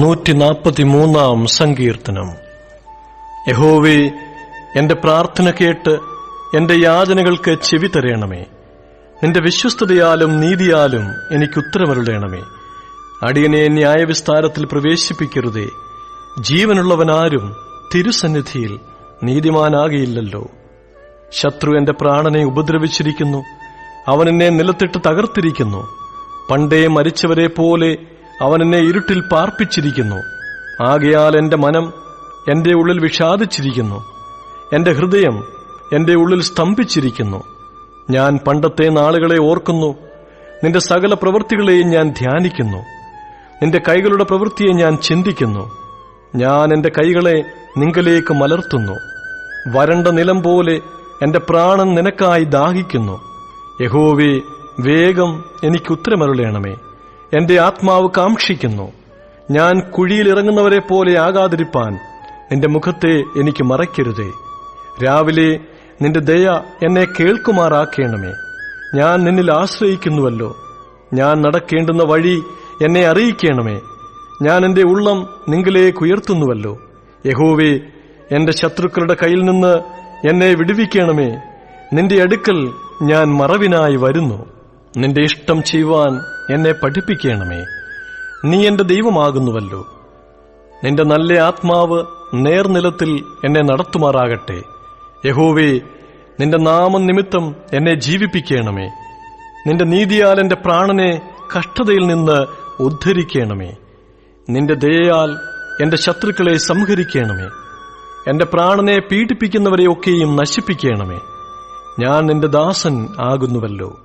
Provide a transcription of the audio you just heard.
നൂറ്റി നാൽപ്പത്തിമൂന്നാം സങ്കീർത്തനം. യഹോവേ എന്റെ പ്രാർത്ഥന കേട്ട് എന്റെ യാചനകൾക്ക് ചെവി തരയണമേ നിന്റെ വിശ്വസ്തതയാലും നീതിയാലും എനിക്ക് ഉത്തരമരുളയണമേ അടിയനെ ന്യായവിസ്താരത്തിൽ പ്രവേശിപ്പിക്കരുതേ. ജീവനുള്ളവനാരും തിരുസന്നിധിയിൽ നീതിമാനാകയില്ലല്ലോ. ശത്രു എന്റെ പ്രാണനെ ഉപദ്രവിച്ചിരിക്കുന്നു. അവൻ എന്നെ നിലത്തിട്ട് തകർത്തിരിക്കുന്നു. പണ്ടേ മരിച്ചവരെ പോലെ അവൻ എന്നെ ഇരുട്ടിൽ പാർപ്പിച്ചിരിക്കുന്നു. ആകയാൽ എന്റെ മനം എന്റെ ഉള്ളിൽ വിഷാദിച്ചിരിക്കുന്നു. എന്റെ ഹൃദയം എന്റെ ഉള്ളിൽ സ്തംഭിച്ചിരിക്കുന്നു. ഞാൻ പണ്ടത്തെ നാളുകളെ ഓർക്കുന്നു. നിന്റെ സകല പ്രവൃത്തികളെയും ഞാൻ ധ്യാനിക്കുന്നു. നിന്റെ കൈകളുടെ പ്രവൃത്തിയെ ഞാൻ ചിന്തിക്കുന്നു. ഞാൻ എന്റെ കൈകളെ നിങ്കലേക്ക് മലർത്തുന്നു. വരണ്ട നിലം പോലെ എന്റെ പ്രാണൻ നിനക്കായി ദാഹിക്കുന്നു. യഹോവേ വേഗം എനിക്ക് ഉത്തരമരുളയണമേ എന്റെ ആത്മാവ് കാക്ഷിക്കുന്നു. ഞാൻ കുഴിയിലിറങ്ങുന്നവരെ പോലെ ആകാതിരിപ്പാൻ നിന്റെ മുഖത്തെ എനിക്ക് മറയ്ക്കരുതേ. രാവിലെ നിന്റെ ദയ എന്നെ കേൾക്കുമാറാക്കേണമേ. ഞാൻ നിന്നിൽ ആശ്രയിക്കുന്നുവല്ലോ. ഞാൻ നടക്കേണ്ടുന്ന വഴി എന്നെ അറിയിക്കണമേ. ഞാൻ എന്റെ ഉള്ളം നിങ്കിലേക്ക് ഉയർത്തുന്നുവല്ലോ. യഹോവേ എന്റെ ശത്രുക്കളുടെ കയ്യിൽ നിന്ന് എന്നെ വിടുവിക്കണമേ. നിന്റെ അടുക്കൽ ഞാൻ മറവിനായി വരുന്നു. നിന്റെ ഇഷ്ടം ചെയ്യുവാൻ എന്നെ പഠിപ്പിക്കണമേ. നീ എന്റെ ദൈവമാകുന്നുവല്ലോ. നിന്റെ നല്ല ആത്മാവ് നേർനിലത്തിൽ എന്നെ നടത്തുമാറാകട്ടെ. യഹോവേ നിന്റെ നാമം നിമിത്തം എന്നെ ജീവിപ്പിക്കണമേ. നിന്റെ നീതിയാൽ എന്റെ പ്രാണനെ കഷ്ടതയിൽ നിന്ന് ഉദ്ധരിക്കണമേ. നിന്റെ ദയയാൽ എന്റെ ശത്രുക്കളെ സംഹരിക്കണമേ. എന്റെ പ്രാണനെ പീഡിപ്പിക്കുന്നവരെയൊക്കെയും നശിപ്പിക്കണമേ. ഞാൻ നിന്റെ ദാസൻ ആകുന്നുവല്ലോ.